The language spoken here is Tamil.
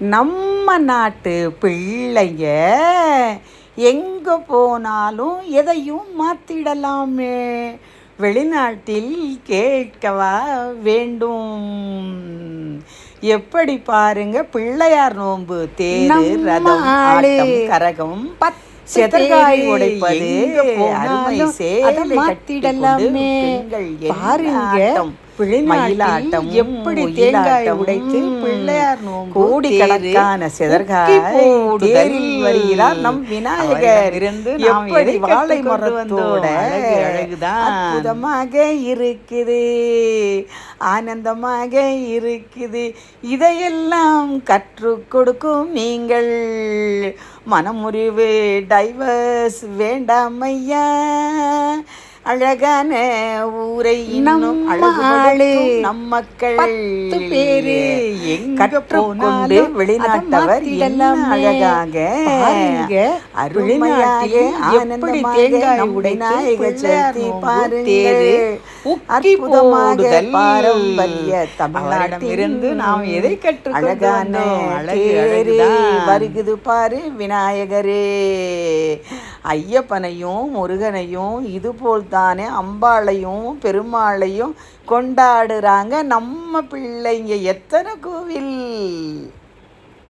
நம்ம நாட்டு பிள்ளைங்க எங்கே போனாலும் எதையும் மாற்றிடலாமே வெளிநாட்டில் கேட்கவா வேண்டும். எப்படி பாருங்க பிள்ளையார் நோன்பு தேரு ரதம். ஆட்டம் கரகம் செதற்காய் உடைப்பது அருமை சேலை என்ன பாருங்க, மயிலாட்டம் எப்படி தேங்காய் உடைத்து பிள்ளையார் நோன்பு கோடிக்கணக்கான. தேரில் வருகிறார் நம் விநாயகர் நாம் எப்படி வாழை? மரத்தோட. அற்புதமாக இருக்குது ஆனந்தமாக இருக்குது இதையெல்லாம் கற்றுக் கொடுக்கும் நீங்கள் மனமுறிவு டைவர்ஸ் வேண்டாம் ஐயா அழகான ஊரை இன்னும் ஆளு. நம் மக்கள் பேரு கற்றுக்கொண்டு வெளிநாட்டவர் மாத்திடலாமே. அழகாக பாருங்க, எப்படி ஆனந்தமாக தேங்காய் நம் உடைத்து விநாயகர் பிள்ளையார் அற்புதமாக. பாரம்பரிய தமிழ்நாட்டிலிருந்து நாம் எதை கற்றுக்கொண்டு அழகான வந்தோம்? அழகு, தேரு அழகுதான். வருகுது பாரு விநாயகரே ஐயப்பனையும் முருகனையும் இது போல் தானே அம்பாளையும் பெருமாளையும் கொண்டாடுறாங்க நம்ம பிள்ளைங்க எத்தனை கோவில்